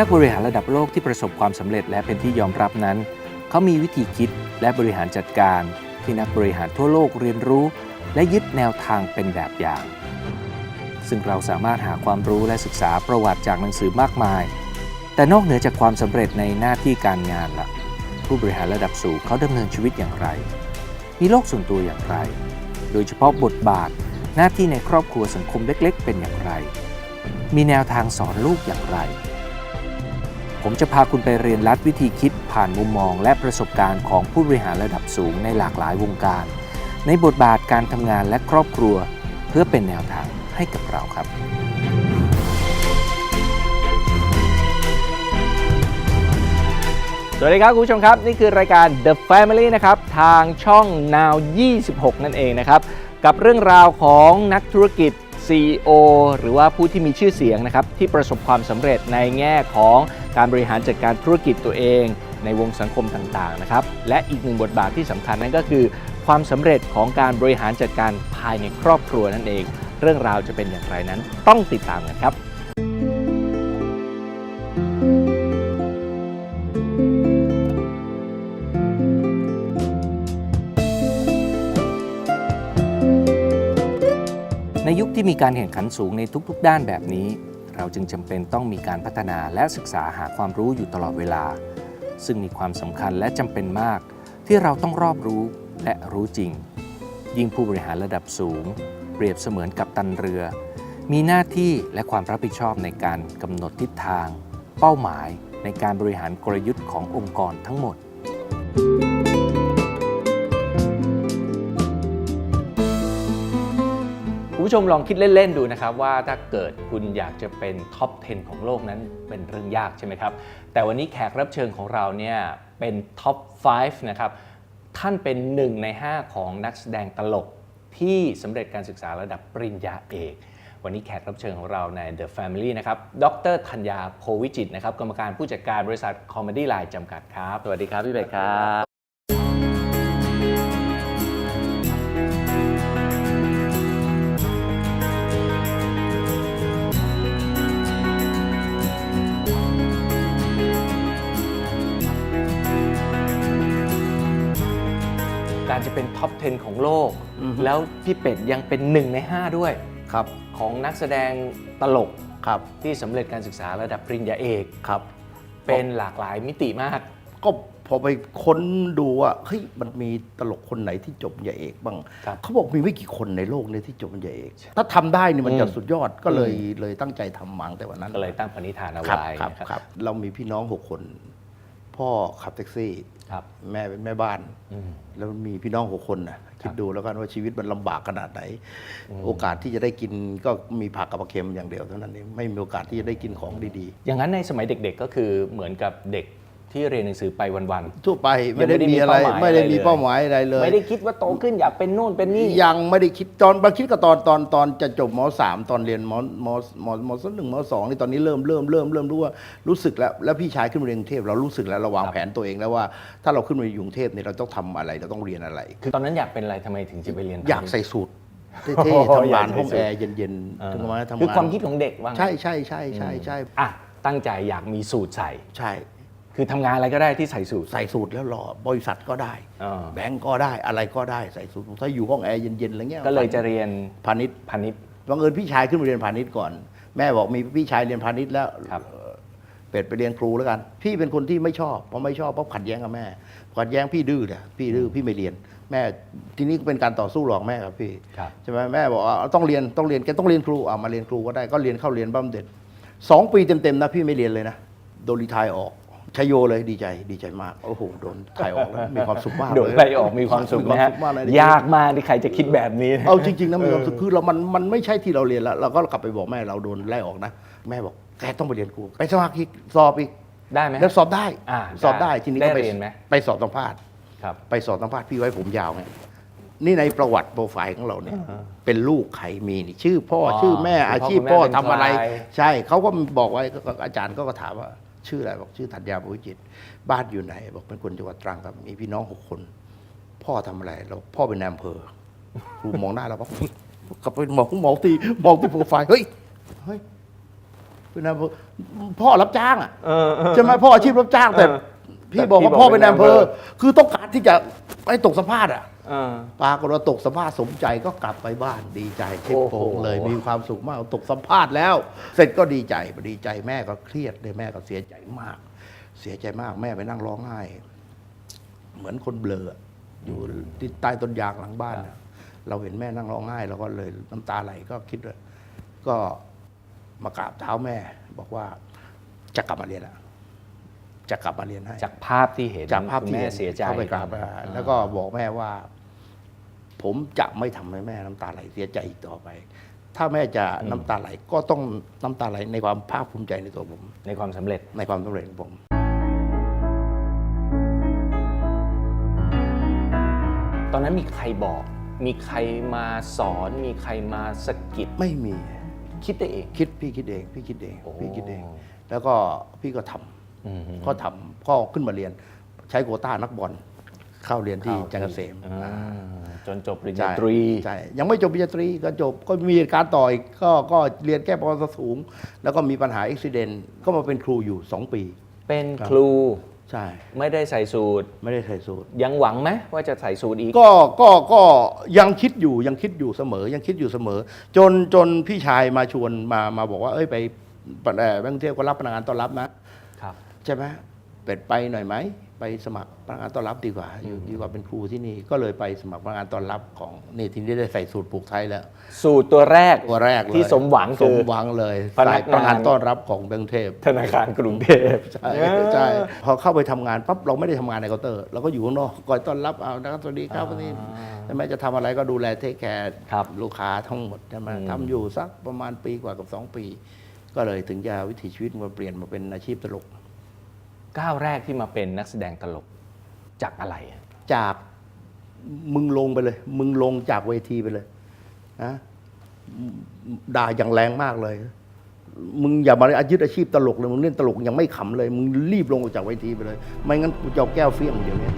นักบริหารระดับโลกที่ประสบความสำเร็จและเป็นที่ยอมรับนั้น เขามีวิธีคิดและบริหารจัดการที่นักบริหารทั่วโลกเรียนรู้ และยึดแนวทางเป็นแบบอย่าง ซึ่งเราสามารถหาความรู้และศึกษาประวัติจากหนังสือมากมาย แต่นอกเหนือจากความสำเร็จในหน้าที่การงานล่ะ ผู้บริหารระดับสูงเขาดำเนินชีวิตอย่างไร มีโลกส่วนตัวอย่างไร โดยเฉพาะบทบาทหน้าที่ในครอบครัวสังคมเล็ก ๆ เป็นอย่างไร มีแนวทางสอนลูกอย่างไร ผมจะพาคุณไปเรียนรัดวิธีคิดผ่านมุมมอง และประสบการณ์ของผู้บริหารระดับสูงในหลากหลายวงการ ในบทบาทการทำงานและครอบครัว เพื่อเป็นแนวทางให้กับเราครับสวัสดีครับคุณผู้ชมครับ นี่คือรายการ The Family นะครับทางช่อง Now 26 นั่นเองนะครับ กับเรื่องราวของนักธุรกิจ CEO หรือว่าผู้ที่มีชื่อเสียงนะครับที่ประสบความสำเร็จในแง่ของการบริหารจัดการธุรกิจตัวเอง ในวงสังคมต่างๆนะครับและอีกหนึ่งบทบาทที่สำคัญนั่นก็คือ ความสำเร็จของการบริหารจัดการภายในครอบครัวนั่นเอง เรื่องราวจะเป็นอย่างไรนั้นต้องติดตามกันครับ มีการแข่งขันสูงในทุกๆ ด้านแบบนี้ เราจึงจำเป็นต้องมีการพัฒนาและศึกษาหาความรู้อยู่ตลอดเวลา ซึ่งมีความสำคัญและจำเป็นมาก ที่เราต้องรอบรู้และรู้จริง ยิ่งผู้บริหารระดับสูง เปรียบเสมือนกับตันเรือ มีหน้าที่และความรับผิดชอบในการกำหนดทิศทาง เป้าหมายในการบริหารกลยุทธ์ขององค์กรทั้งหมดคุณ ผู้ชมลองคิดเล่น ๆ ดูนะครับ ว่าถ้าเกิดคุณอยากจะเป็นท็อป 10 ของโลกนั้นเป็นเรื่องยากใช่ไหมครับ แต่วันนี้แขกรับเชิญของเราเนี่ยเป็นท็อป 5 นะครับ ท่านเป็น 1 ใน 5 ของนักแสดงตลกที่สำเร็จการศึกษาระดับปริญญาเอก วันนี้แขกรับเชิญของเราใน The Family นะครับ ดรธัญญาโพวิจิตนะครับ กรรมการผู้จัดการบริษัท Comedy Line จำกัดครับ สวัสดีครับพี่เป็ดครับ การจะเป็นท็อป 10 ของโลก อือฮึ แล้วพี่เป็ดยังเป็น1ใน 5 ด้วย ครับ ของนักแสดงตลกครับ ที่สำเร็จการศึกษาระดับปริญญาเอก ครับ เป็นหลากหลายมิติมาก ก็พอไปค้นดูว่าเฮ้ยมันมีตลกคนไหนที่จบปริญญาเอกบ้าง ครับ เขาบอกมีไม่กี่คนในโลกเนี่ยที่จบปริญญาเอก ถ้าทำได้นี่มันอืมจะสุดยอดก็เลยอืมเลยตั้งใจทำมังแต่วันนั้นก็เลยตั้งปณิธานเอาครับไว้ครับนะครับ ครับ เรามีพี่น้องหกคน พ่อขับแท็กซี่ ครับ แม่เป็นแม่บ้าน อืม แล้วมีพี่น้องหกคนนะคิดดูแล้วกันว่าชีวิตมันลำบากขนาดไหน โอกาสที่จะได้กินก็มีผักกับปลาเค็มอย่างเดียวเท่านั้นเองไม่มีโอกาสที่จะได้กินของดีอย่างนั้นในสมัยเด็กๆก็คือเหมือนกับเด็ก ที่เรียนหนังสือไปวันๆทั่วไปไม่ได้มีอะไรยังไม่ไม่ได้ได้มีมีเป้าเป้าหหมายมายอะไรเลยๆไม่ได้คิดว่าโตขึ้นอยากเป็นโน่นเป็นนี่ ยังไม่ได้คิดตอนมาคิดก็ตอนตอนตอนจะจบมสามตอนเรียนมมมมศหนึ่งมสองนี่ตอนนี้เริ่มเริ่มเริ่มเริ่มรู้ว่ารู้สึกแล้วแล้วพี่ชายขึ้นมาเรียนกรุงเทพเรารู้สึกแล้วเราวางครับแผนตัวเองแล้วว่า ถ้าเราขึ้นมาอยู่กรุงเทพเนี่ยเราต้องทำอะไรเราต้องเรียนอะไร คือตอนนั้นอยากเป็นอะไรทำไมถึงจะไปเรียนอยากใส่สูทเท่โอ้โหๆทำงานอยากใส่ห้องสูทแอร์เย็นเออๆถึงมาทำงานคือความคิดของเด็กว่างั้นใช่ใช่ใช่ใช่ใช่อะตั้งใจอยากมีสูตรใส่ ใช่ คือทำงานอะไรก็ได้ที่ใส่สูตรใส่สูทแล้วหล่อบริษัทก็ได้ อ่า แบงก์ก็ได้อะไรก็ได้ใส่สูทถ้าอยู่ห้องแอร์เย็นๆอะไรเงี้ยก็เลยจะเรียนพาณิชย์พาณิชย์ บังเอิญพี่ชายขึ้นมาเรียนพาณิชย์ก่อน แม่บอกมีพี่ชายเรียนพาณิชย์แล้วครับ เอ่อเป็ดไปเรียนครูแล้วกัน พี่เป็นคนที่ไม่ชอบเพราะไม่ชอบเพราะขัดแย้งกับแม่ขัดแย้งพี่ดื้อเนี่ยพี่ดื้อพี่ไม่เรียน แม่ทีนี้ก็เป็นการต่อสู้หลอกแม่กับพี่ ครับ ใช่ไหมแม่บอกว่าต้องเรียนต้องเรียนแกต้องเรียนครูอะมาเรียนครูก็ได้ก็เรียนเข้าเรียนบ้ามเด็ดสองปีเต็มๆนะพี่ไม่เรียนเลยนะโดนรีไทายออก ชยโยเลยดีใจดีใจมาก โอ้โหโดนไทยออกแล้วมีความสุขมากโดดเลยไปออกมีความสุขนะฮะมีความสุขมากเลยยากมากที่ใครจะคิดแบบนี้นะเอาจริงๆนะมีความสุขคือเรามันมันไม่ใช่ที่เราเรียนแล้ว เราก็กลับไปบอกแม่เราโดนไล่ออกนะ แม่บอกแกต้องไปเรียนครูไปสมัครอีกสอบอีกได้ไหมแล้วสอบได้อ่าสอบได้ทีนี้ก็ได้ไปเรียนไหมไปสอบสัมภาษณ์ครับไปสอบสัมภาษณ์พี่ไว้ผมยาวไงนี่ในประวัติโปรไฟล์ของเราเนี่ยอ่าเป็นลูกใครมีนี่ชื่อพ่อออชื่อแม่คุณพ่ออาชีพคุณแม่พ่อเป็นทำอะไรใครใช่เขาก็บอกไว้ก็ก็อาจารย์ก็ถามว่า ชื่ออะไรบอกชื่อธัญญาบุญจิตรบ้านอยู่ไหน บอกเป็นคนจังหวัดตรังครับมีพี่น้องหกคน พ่อทำอะไรเราพ่อเป็นนายอำเภอครูมองหน้าเราก็กลับไปมองมองที่มองที่โปรไฟล์เฮ้ยเฮ้ยเป็นนายอำเภอพ่อรับจ้างอะเออเออใช่ไหมพ่ออาชีพรับจ้างแต่เออพี่บอกแต่พี่ว่าบอกพ่อเป็นนายอำเภอเป็นนายอำเภอ คือต้องการที่จะให้ตกสภาพอะเออปรากฏว่าตกสภาพสมใจก็กลับไปบ้านดีใจเช็ดโอ้โหโป่งเลยมีความสุขมากตกสัมภาษณ์แล้ว เสร็จก็ดีใจดีใจแม่ก็เครียดเลยแม่ก็เสียใจมาก เสียใจมากแม่ไปนั่งร้องไห้ เหมือนคนเบลออยู่ที่ใต้ต้นยางหลังบ้านน่ะเราเห็นแม่นั่งร้องไห้เราก็เลยน้ำตาไหลก็คิดว่าก็มากราบเท้าแม่ บอกว่าจะกลับมาเรียนแล้วจะกลับมาเรียนให้ จากภาพที่เห็นจากภาพคุณที่แม่ห็นเสียใจ เข้าไปกราบอ่าแล้วก็บอกแม่ว่า ผมจะไม่ทำให้แม่น้ำตาไหลเสียใจอีกต่อไป ถ้าแม่จะน้ำตาไหลก็ต้องน้ำตาไหลในความภาคภูมิใจในตัวผม ในความสำเร็จในความสำเร็จของผมตอนนั้นมีใครบอก มีใครมาสอน มีใครมาสะกิดไม่มี คิดได้เอง คิดพี่คิดเอง พี่คิดเองโอ้พี่คิดเอง แล้วก็พี่ก็ทำอืมก็ทำก็ขึ้นมาเรียน ใช้โควต้านักบอล เข้าเรียนที่จันทร์เกษมอ่าจนจบปริญใช่ญาตรีใช่ยังไม่จบปริญญาตรีก็จบก็มีการต่ออีกก็ก็เรียนแก้ปอสูง แล้วก็มีปัญหาอุบิเหตุก็มาเป็นครูอยู่ 2 ปี เป็นครับครูใช่ไม่ได้ใส่สูตรไม่ได้ใส่สูตร ยังหวังไหมว่าจะใส่สูตรอีก ก็ก็ก็ยังคิดอยู่ยังคิดอยู่เสมอ ยังคิดอยู่เสมอ จนจนพี่ชายมาชวนมามาบอกว่า เอ้ยไปเอ่อแบงค์เที่ยวก็รับพนักงานต้อนรับนะ ครับ ใช่ไหมเป็ดไปหน่อยไหม ไปสมัครพนักงานต้อนรับดีกว่าอยู่ดีกว่าเป็นครูที่นี่ก็เลยไปสมัครพนักงานต้อนรับของนี่ทีนี้ได้ใส่สูตรปลูกไทยแล้ว สูตรตัวแรกตัวแรกเลยที่สมหวังสคืมอหวังเลยพนัใส่กงานพนักงานต้อนรับของแบงค์เทพธนาคารกรุงเทพใช่ใช่พอเข้าไปทำงานปั๊บเราไม่ได้ทำงานในเคาน์เตอร์เราก็อยู่ข้างนอกคอยต้อนรับเอานะครับสวัสดีครับวันนี้ใช่ไหมจะทำอะไรก็ดูแลเทคแคร์ครับลูกค้าทั้งหมดใช่ไหมอืมทำอยู่สักประมาณปีกว่ากับสองปี ก็เลยถึงจะวิถีชีวิตมาเปลี่ยนมาเป็นอาชีพตลก ก้าวแรกที่มาเป็นนักแสดงตลกจากอะไร จากมึงลงไปเลย มึงลงจากเวทีไปเลยนะด่าอย่างแรงมากเลย มึงอย่ามายึดอาชีพตลกเลย มึงเล่นตลกยังไม่ขำเลย มึงรีบลงออกจากเวทีไปเลย ไม่งั้นกูจะเอาแก้วเฟี้ยงเดี๋ยวนี้